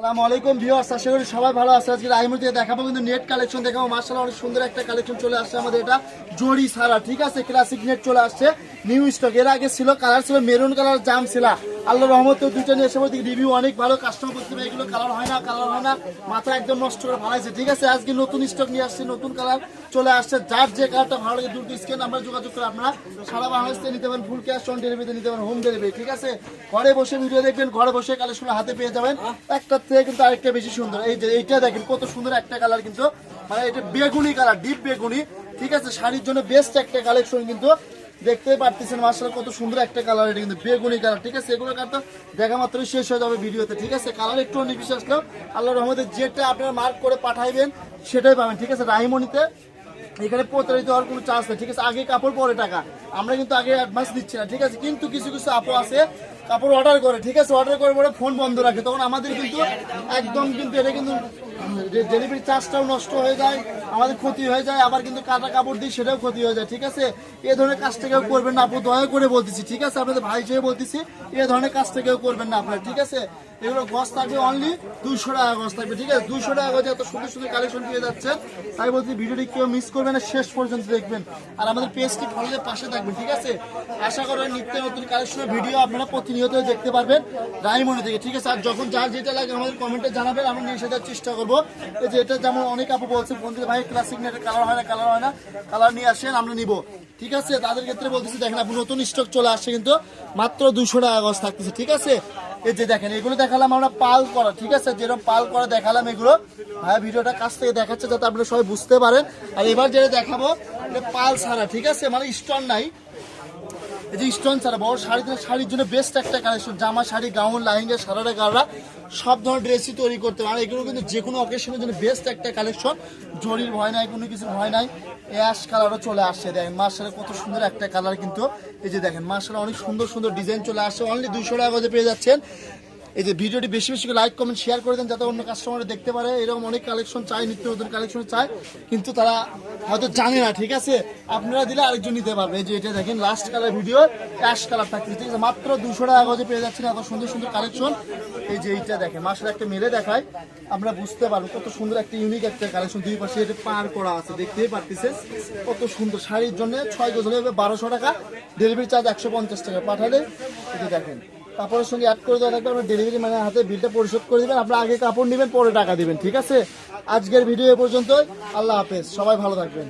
আসসালামু আলাইকুম ভিউয়ার্স, আশা করি সবাই ভালো আছে। আজকে আইমুর থেকে দেখাবো কিন্তু নেট কালেকশন দেখাবো মার্শাল্লাহ অনেক সুন্দর একটা কালেকশন চলে আসছে আমাদের এটা। জড়ি সারা ঠিক আছে? ক্লাসিক নেট চলে আসছে। নিউ স্টক এর আগে ছিল কালার ছিল মেরুন কালার জাম ছিল। আল্লাহ রহমত দুইটা নিয়ে এসে রিভিউ অনেক ভালো কাস্টমার বলতে পারে এগুলো কালার হয় না কালার হয় না। মাথা একদম নষ্ট করে ভালাইছে ঠিক আছে? আজকে নতুন স্টক নিয়ে আসছে, নতুন কালার চলে আসছে। যার যে কালারটা ভালো লাগে দ্রুত স্ক্রিন নাম্বার যোগাযোগ করে আপনারা সারা বাংলাদেশ নিতে পারেন ফুল ক্যাশ অন ডেলিভারিতে নিতে পারেন হোম ডেলিভারি ঠিক আছে? ঘরে বসে ভিডিও দেখবেন, ঘরে বসে কালেকশন হাতে পেয়ে যাবেন। একটার থেকে কিন্তু আরেকটা বেশি সুন্দর। এই যে, এইটা দেখেন, কত সুন্দর একটা কালার কিন্তু। মানে এটা বেগুনি কালার ডিপ বেগুনি, ঠিক আছে? শাড়ির জন্য বেস্ট একটা কালেকশন কিন্তু দেখতেই পারতেছেন মার্শাল কত সুন্দর একটা কালার এটা কিন্তু বেগুনি কালার ঠিক আছে? এগুলো কালার দেখা মাত্রই শেষ হয়ে যাবে ভিডিওতে, ঠিক আছে? কালার একটু অনেক বেশি আসলেও আল্লাহ রহমতে যেটা আপনারা মার্ক করে পাঠাইবেন, সেটাই পাবেন, ঠিক আছে? রাহিমণিতে এখানে প্রতারিত হওয়ার কোনো চান্স নেই, ঠিক আছে? আগে কাপড় পরে টাকা, আমরা কিন্তু আগে অ্যাডভান্স দিচ্ছি না, ঠিক আছে? কিন্তু কিছু কিছু আপু আছে, কাপড় অর্ডার করে, ঠিক আছে? অর্ডার করে পরে ফোন বন্ধ রাখে, তখন আমাদের কিন্তু একদম কিন্তু এটা কিন্তু ডেলিভারি চার্জটাও নষ্ট হয়ে যায়। আমাদের ক্ষতি হয়ে যায়, আবার কিন্তু কাটা কাপড় দিই সেটাও ক্ষতি হয়ে যায়, ঠিক আছে? এ ধরনের কাজটা কেউ করবেন না, আপু, দয়া করে বলতেছি, ঠিক আছে? আপনাদের ভাই হিসেবে বলতেছি, এ ধরনের কাজটা কেউ করবেন না, আপনার, ঠিক আছে? এগুলো গছ থাকবে অনলি দুশো টাকা গছ থাকবে, ঠিক আছে? দুশো টাকা গজে এত সুন্দর সুন্দর কালেকশন পেয়ে যাচ্ছেন তাই বলছি ভিডিওটি কেউ মিস করবেন না, শেষ পর্যন্ত দেখবেন। আর আমাদের পেজটি ফলোদের পাশে থাকবে ঠিক আছে? আশা করেন নিত্য নতুন কালেকশনের ভিডিও আপনারা প্রতিনিয়ত দেখতে পারবেন রাইমনি থেকে, ঠিক আছে? আর যখন যার যেটা লাগে আমাদের কমেন্টে জানাবেন, আমরা নিয়ে দেওয়ার চেষ্টা করব। যে এটা যেমন অনেক আপু বলছে বন্ধুদের ভাই ক্লাসিক নেটের কালার হয় না কালার হয় না কালার নিয়ে আসেন, আমরা নিব। ঠিক আছে? তাদের ক্ষেত্রে বলতেছি, দেখেন আপনি নতুন স্টক চলে আসছে কিন্তু মাত্র দুশো টাকা গজ থাকতেছে, ঠিক আছে? এই যে দেখেন, এগুলো দেখালাম আমরা পাল করা, ঠিক আছে? যেরকম পাল করা দেখালাম এগুলো। হ্যাঁ ভিডিওটা কাছ থেকে দেখাচ্ছে যাতে আপনারা সবাই বুঝতে পারেন। আর এবার যেটা দেখাবো পাল ছাড়া, ঠিক আছে? মানে স্টোন নাই। এই যে স্টোন ছাড়া বড় শাড়ি শাড়ির জন্য বেস্ট একটা কালেকশন জামা শাড়ি গাউন লাহিঙ্গা সারারা গাড়া, সব ধরনের ড্রেসই তৈরি করতে পারে এগুলো কিন্তু যে কোনো অকেশনের জন্য বেস্ট একটা কালেকশন জরির ভয় নাই, কোনো কিছু ভয় নাই। অ্যাশ কালারও চলে আসছে, দেখেন মার্শালের কত সুন্দর একটা কালার কিন্তু। এই যে দেখেন মার্শাল অনেক সুন্দর সুন্দর ডিজাইন চলে আসছে। অনলি দুশো টাকা পেয়ে যাচ্ছেন। এই যে ভিডিওটি বেশি বেশি লাইক কমেন্ট শেয়ার করে দেন যাতে অন্য কাস্টমার দেখতে পারে। এরকম অনেক কালেকশন চাই নিত্য নতুন কালেকশন চাই কিন্তু তারা হয়তো জানে না, ঠিক আছে? আপনারা দিলে আরেকজন নিতে পারবে। এই যে এটা দেখেন last colour video ash colour থাকছে ঠিক আছে? মাত্র দুশো টাকা গজে পেয়ে যাচ্ছেন এত সুন্দর সুন্দর কালেকশন এই যে এইটা দেখেন, মাসের একটা মেলে দেখায়। আমরা বুঝতে পারব কত সুন্দর একটা ইউনিক একটা কালেকশন দুই পাশে এটা পার করা আছে, দেখতেই পারতেছেন কত সুন্দর শাড়ির জন্য ছয় গজ হলে বারোশো টাকা। ডেলিভারি চার্জ একশো পঞ্চাশ টাকা। পাঠালে, এটা দেখেন। কাপড়ের সঙ্গে অ্যাড করে দেওয়া থাকবে আপনার ডেলিভারি মানে হাতে বিলটা পরিশোধ করে দেবেন, আপনার আগে কাপড় নেবেন, পরে টাকা দেবেন, ঠিক আছে? আজকের ভিডিও এ পর্যন্ত আল্লাহ হাফেজ, সবাই ভালো থাকবেন।